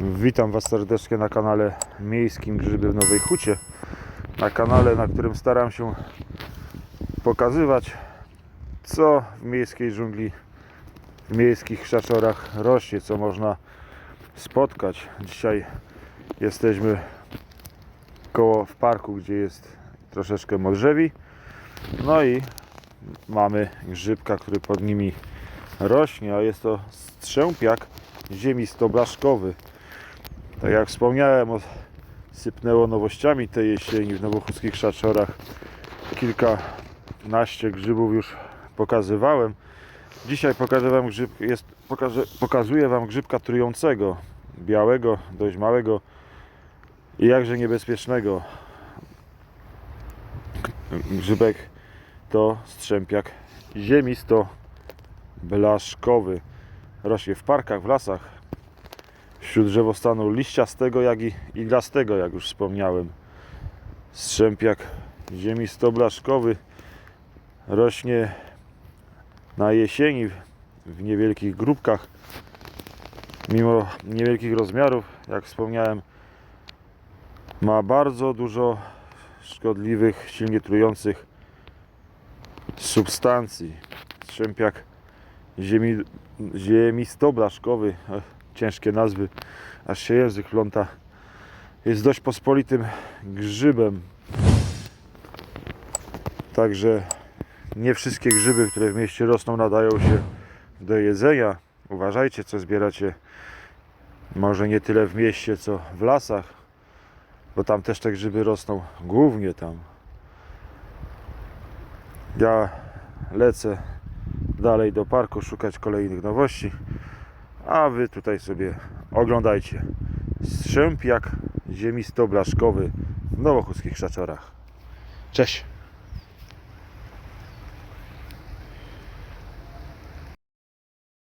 Witam Was serdecznie na kanale Miejskim Grzyby w Nowej Hucie. Na kanale, na którym staram się pokazywać, co w miejskiej dżungli, w miejskich krzaczorach rośnie, co można spotkać. Dzisiaj jesteśmy koło w parku, gdzie jest troszeczkę modrzewi. No i mamy grzybka, który pod nimi rośnie, a jest to strzępiak ziemistoblaszkowy. Tak jak wspomniałem, sypnęło nowościami tej jesieni w nowochódzkich szaczorach. Kilkanaście grzybów już pokazywałem. Dzisiaj pokażę wam grzyb, jest, pokażę, pokazuję Wam grzybka trującego, białego, dość małego i jakże niebezpiecznego. Grzybek to strzępiak ziemisto blaszkowy. Rośnie w parkach, w lasach, wśród drzewostanu liściastego, jak i iglastego, jak już wspomniałem. Strzępiak ziemisto-blaszkowy rośnie na jesieni w niewielkich grupkach. Mimo niewielkich rozmiarów, jak wspomniałem, ma bardzo dużo szkodliwych, silnie trujących substancji. Strzępiak ziemi, ziemistoblaszkowy, ech, ciężkie nazwy, aż się język pląta, jest dość pospolitym grzybem. Także nie wszystkie grzyby, które w mieście rosną, nadają się do jedzenia. Uważajcie, co zbieracie. Może nie tyle w mieście, co w lasach, bo tam też te grzyby rosną, głównie tam. Ja lecę dalej do parku szukać kolejnych nowości, a wy tutaj sobie oglądajcie. Strzępiak ziemisto-blaszkowy w nowochódzkich szaczorach. Cześć!